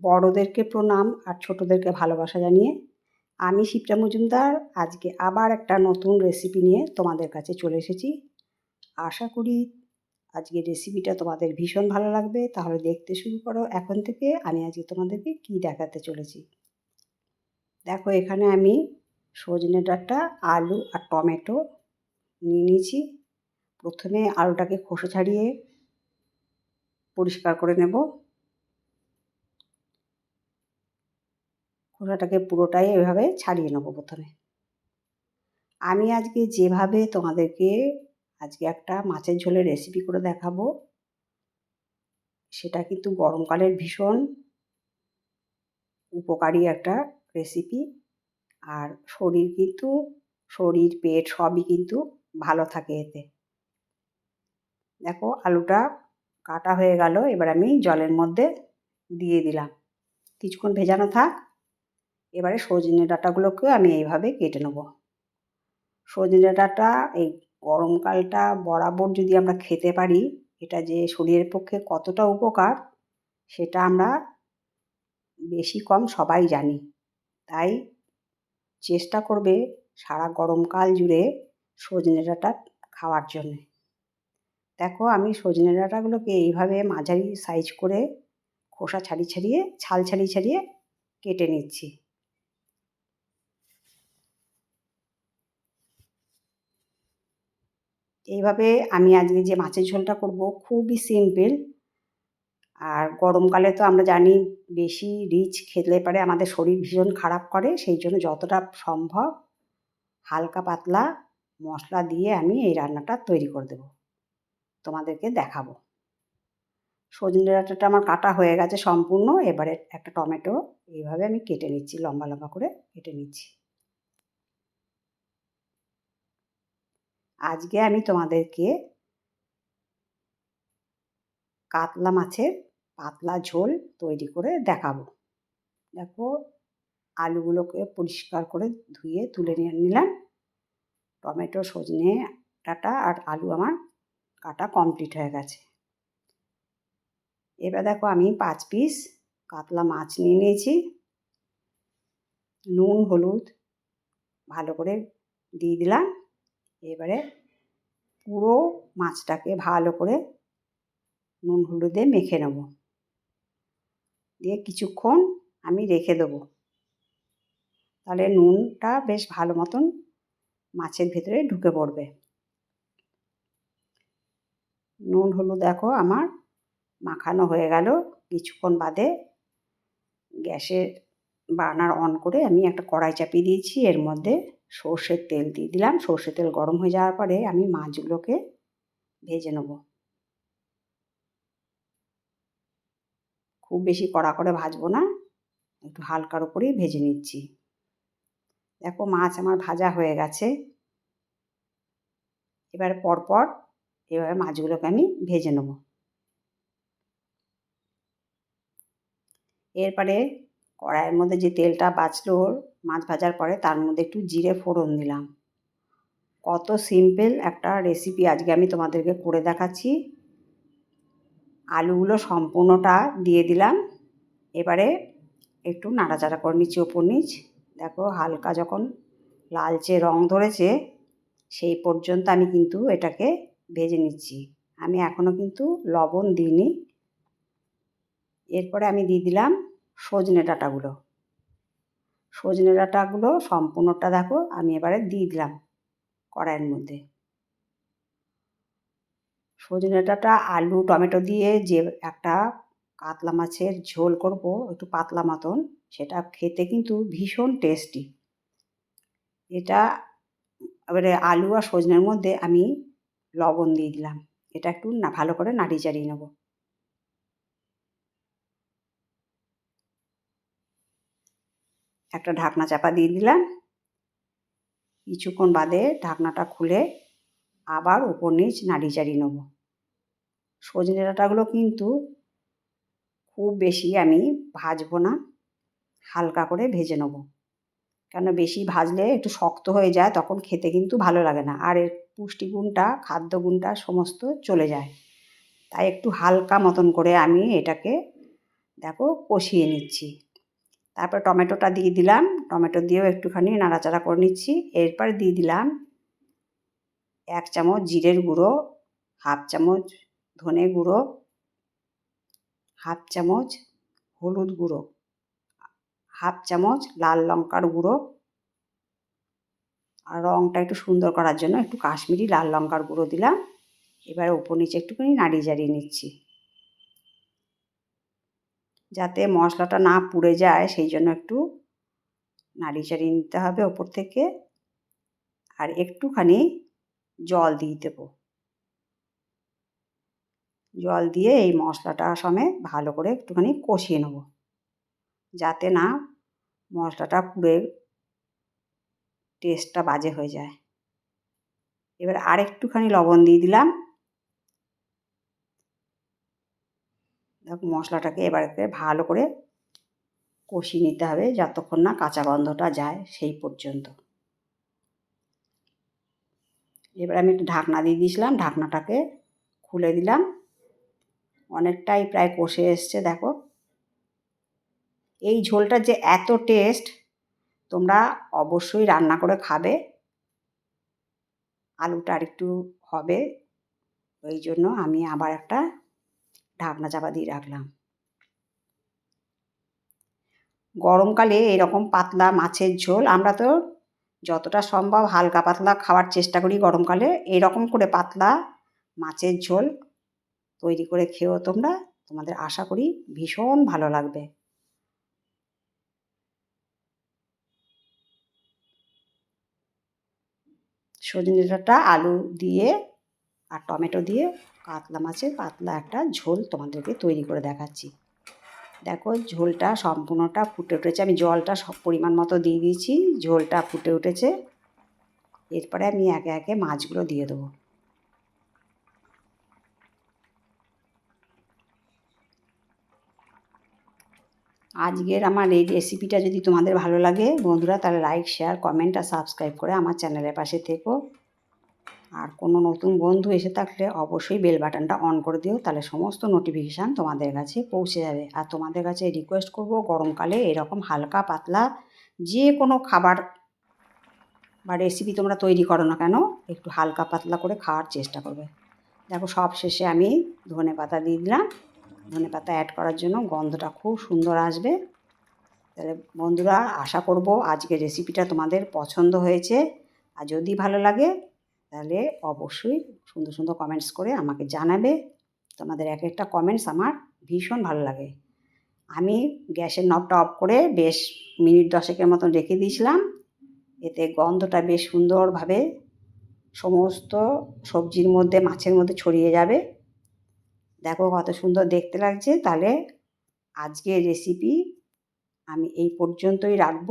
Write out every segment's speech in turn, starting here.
বড়োদেরকে প্রণাম আর ছোটোদেরকে ভালোবাসা জানিয়ে আমি শিপ্রা মজুমদার। আজকে আবার একটা নতুন রেসিপি নিয়ে তোমাদের কাছে চলে এসেছি। আশা করি আজকে রেসিপিটা তোমাদের ভীষণ ভালো লাগবে। তাহলে দেখতে শুরু করো এখন থেকে। আমি আজকে তোমাদেরকে কি দেখাতে চলেছি। দেখো, এখানে আমি সজনে ডাঁটা, আলু আর টমেটো নিয়ে নিয়েছি। প্রথমে আলুটাকে খোসা ছাড়িয়ে পরিষ্কার করে নেব। খোসাটাকে পুরোটাই এভাবে ছাড়িয়ে নেব প্রথমে। আমি আজকে যেভাবে তোমাদেরকে আজকে একটা মাছের ঝোলের রেসিপি করে দেখাবো, সেটা কিন্তু গরমকালের ভীষণ উপকারী একটা রেসিপি আর শরীর কিন্তু, শরীর, পেট সবই কিন্তু ভালো থাকে এতে। দেখো, আলুটা কাটা হয়ে গেল, এবার আমি জলের মধ্যে দিয়ে দিলাম। কিছুক্ষণ ভেজানো থাক এবারে সজনে ডাঁটাগুলোকে আমি এইভাবে কেটে নেব। সজনে ডাঁটা, এই গরমকালটা বরাবর যদি আমরা খেতে পারি, এটা যে শরীরের পক্ষে কতটা উপকার, সেটা আমরা বেশি কম সবাই জানি। তাই চেষ্টা করবে সারা গরমকাল জুড়ে সজনে ডাঁটা খাওয়ার জন্যে। দেখো, আমি সজনে ডাঁটাগুলোকে এইভাবে মাঝারি সাইজ করে খোসা ছাড়িয়ে ছাড়িয়ে, ছাল ছাড়িয়ে ছাড়িয়ে কেটে নিচ্ছি। এইভাবে আমি আজকে যে মাছের ঝোলটা করব খুবই সিম্পল আর গরমকালে তো আমরা জানি বেশি রিচ খেলে পারে, আমাদের শরীর ভীষণ খারাপ করে, সেই জন্য যতটা সম্ভব হালকা পাতলা মশলা দিয়ে আমি এই রান্নাটা তৈরি করে দেব। তোমাদেরকে দেখাবো। সজনে ডাঁটাটা আমার কাটা হয়ে গেছে সম্পূর্ণ, এবারে একটা টমেটো এইভাবে আমি কেটে নিচ্ছি, লম্বা লম্বা করে কেটে নিচ্ছি। আজকে আমি তোমাদেরকে কাতলা মাছের পাতলা ঝোল তৈরি করে দেখাবো। দেখো, আলুগুলোকে পরিষ্কার করে ধুয়ে তুলে নিয়ে নিলাম। টমেটো, সজনে ডাঁটা আর আলু আমার কাটা কমপ্লিট হয়ে গেছে। এবার দেখো, আমি পাঁচ পিস কাতলা মাছ নিয়ে নিয়েছি। নুন, হলুদ ভালো করে দিয়ে দিলাম। এবারে পুরো মাছটাকে ভালো করে নুন হলুদে মেখে নেব। দিয়ে কিছুক্ষণ আমি রেখে দেবো। তাহলে নুনটা বেশ ভালো মতন মাছের ভেতরে ঢুকে পড়বে। নুন হলুদ দেখো আমার মাখানো হয়ে গেল। কিছুক্ষণ বাদে গ্যাসের বার্নার অন করে আমি একটা কড়াই চাপিয়ে দিয়েছি। এর মধ্যে সর্ষের তেল দিয়ে দিলাম। সর্ষের তেল গরম হয়ে যাওয়ার পরে আমি মাছগুলোকে ভেজে নেব। খুব বেশি কড়া করে ভাজবো না, একটু হালকার উপরেই ভেজে নিচ্ছি। দেখো মাছ আমার ভাজা হয়ে গেছে। এবার পরপর এভাবে মাছগুলোকে আমি ভেজে নেব। এরপরে কড়াইয়ের মধ্যে যে তেলটা বাঁচলো মাছ ভাজার পরে তার মধ্যে একটু জিরে ফোড়ন দিলাম। কত সিম্পল একটা রেসিপি আজকে আমি তোমাদেরকে করে দেখাচ্ছি। আলুগুলো সম্পূর্ণটা দিয়ে দিলাম। এবারে একটু নাড়াচাড়া করে নিচ্ছি ওপর নিচ। দেখো হালকা যখন লালচে রং ধরেছে, সেই পর্যন্ত আমি কিন্তু এটাকে ভেজে নিচ্ছি। আমি এখনও কিন্তু লবণ দিইনি। এরপরে আমি দিয়ে দিলাম সজনে ডাঁটাগুলো। সজনে ডাঁটাগুলো সম্পূর্ণটা দেখো, আমি এবারে দিয়ে দিলাম কড়াইয়ের মধ্যে। সজনে ডাঁটা, আলু, টমেটো দিয়ে যে একটা কাতলা মাছের ঝোল করব, একটু পাতলা মতন, সেটা খেতে কিন্তু ভীষণ টেস্টি। এটা এবারে আলু আর সজনের মধ্যে আমি লবণ দিয়ে দিলাম। এটা একটু না, ভালো করে নাড়িয়ে চাড়িয়ে নেব। একটা ঢাকনা চাপা দিয়ে দিলাম। কিছুক্ষণ বাদে ঢাকনাটা খুলে আবার উপর নিচ নাড়ি চাড়িয়ে নেব। সজনে ডাঁটাগুলো কিন্তু খুব বেশি আমি ভাজবো না, হালকা করে ভেজে নেব। কেন বেশি ভাজলে একটু শক্ত হয়ে যায়, তখন খেতে কিন্তু ভালো লাগে না। আর এর পুষ্টিগুণটা, খাদ্যগুণটা সমস্ত চলে যায়। তাই একটু হালকা মতন করে আমি এটাকে, দেখো, কষিয়ে নিচ্ছি। তারপর টমেটোটা দিয়ে দিলাম। টমেটো দিয়েও একটুখানি নাড়াচাড়া করে নিচ্ছি। এরপর দিয়ে দিলাম এক চামচ জিরের গুঁড়ো, হাফ চামচ ধনে গুঁড়ো, হাফ চামচ হলুদ গুঁড়ো, হাফ চামচ লাল লঙ্কার গুঁড়ো। আর রঙটা একটু সুন্দর করার জন্য একটু কাশ্মীরি লাল লঙ্কার গুঁড়ো দিলাম। এবার ওপর নিচে একটুখানি নাড়িয়ে জাড়িয়ে নিচ্ছি। যাতে মশলাটা না পুড়ে যায়, সেই জন্য একটু নাড়িয়ে চাড়িয়ে নিতে হবে ওপর থেকে। আর একটুখানি জল দিয়ে দেবো। জল দিয়ে এই মশলাটা সঙ্গে ভালো করে একটুখানি কষিয়ে নেব। যাতে না মশলাটা পুড়ে টেস্টটা বাজে হয়ে যায়। এবার আর একটুখানি লবণ দিয়ে দিলাম। মশলাটাকে এবার ভালো করে কষিয়ে নিতে হবে যতক্ষণ না কাঁচা গন্ধটা যায় সেই পর্যন্ত। এবার আমি একটু ঢাকনা দিয়ে দিয়েছিলাম, ঢাকনাটাকে খুলে দিলাম। অনেকটাই প্রায় কষে এসছে, দেখো। এই ঝোলটা যে এত টেস্ট, তোমরা অবশ্যই রান্না করে খাবে। আলুটা আর একটু হবে, ওই জন্য আমি আবার একটা ঢাকনা চাপা দিয়ে রাখলাম। গরমকালে এরকম পাতলা মাছের ঝোল আমরা তো যতটা সম্ভব হালকা পাতলা খাওয়ার চেষ্টা করি গরমকালে। এরকম করে পাতলা মাছের ঝোল তৈরি করে খেয়েও তোমরা, তোমাদের আশা করি ভীষণ ভালো লাগবে। সজনে আলু দিয়ে আর টমেটো দিয়ে কাতলা মাছের পাতলা একটা ঝোল তোমাদেরকে তৈরি করে দেখাচ্ছি। দেখো, ঝোলটা সম্পূর্ণটা ফুটে উঠেছে। আমি জলটা সব পরিমাণ মতো দিয়ে দিয়েছি। ঝোলটা ফুটে উঠেছে। এরপরে আমি একে একে মাছগুলো দিয়ে দেবো। আজকের আমার এই রেসিপিটা যদি তোমাদের ভালো লাগে, বন্ধুরা তাহলে লাইক শেয়ার কমেন্ট আর সাবস্ক্রাইব করে আমার চ্যানেলের পাশে থেকো। আর কোনো নতুন বন্ধু এসে থাকলে অবশ্যই বেল বাটনটা অন করে দিও, তাহলে সমস্ত নোটিফিকেশান তোমাদের কাছে পৌঁছে যাবে। আর তোমাদের কাছে রিকোয়েস্ট করব গরমকালে এরকম হালকা, পাতলা যে কোনো খাবার বা রেসিপি তোমরা তৈরি করো না কেন, একটু হালকা, পাতলা করে খাওয়ার চেষ্টা করবে। দেখো, সব শেষে আমি ধনে পাতা দিয়ে দিলাম। ধনে পাতা অ্যাড করার জন্য গন্ধটা খুব সুন্দর আসবে। তাহলে বন্ধুরা, আশা করব আজকে রেসিপিটা তোমাদের পছন্দ হয়েছে। আর যদি ভালো লাগে তাহলে অবশ্যই সুন্দর সুন্দর কমেন্টস করে আমাকে জানাবে। তোমাদের এক একটা কমেন্টস আমার ভীষণ ভালো লাগে। আমি গ্যাসের নবটা অফ করে বেশ মিনিট দশেকের মতন রেখে দিয়েছিলাম। এতে গন্ধটা বেশ সুন্দরভাবে সমস্ত সবজির মধ্যে, মাছের মধ্যে ছড়িয়ে যাবে। দেখো কত সুন্দর দেখতে লাগছে। তাহলে আজকের রেসিপি আমি এই পর্যন্তই রাখব।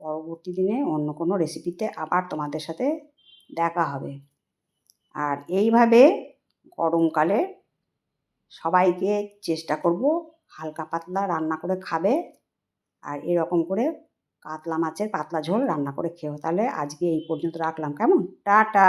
পরবর্তী দিনে অন্য কোনো রেসিপিতে আবার তোমাদের সাথে দেখা হবে। আর এইভাবে গরমকালে সবাইকে চেষ্টা করব হালকা পাতলা রান্না করে খাবে আর এরকম করে কাতলা মাছের পাতলা ঝোল রান্না করে খেয়েও। তাহলে আজকে এই পর্যন্ত রাখলাম। কেমন? টাটা!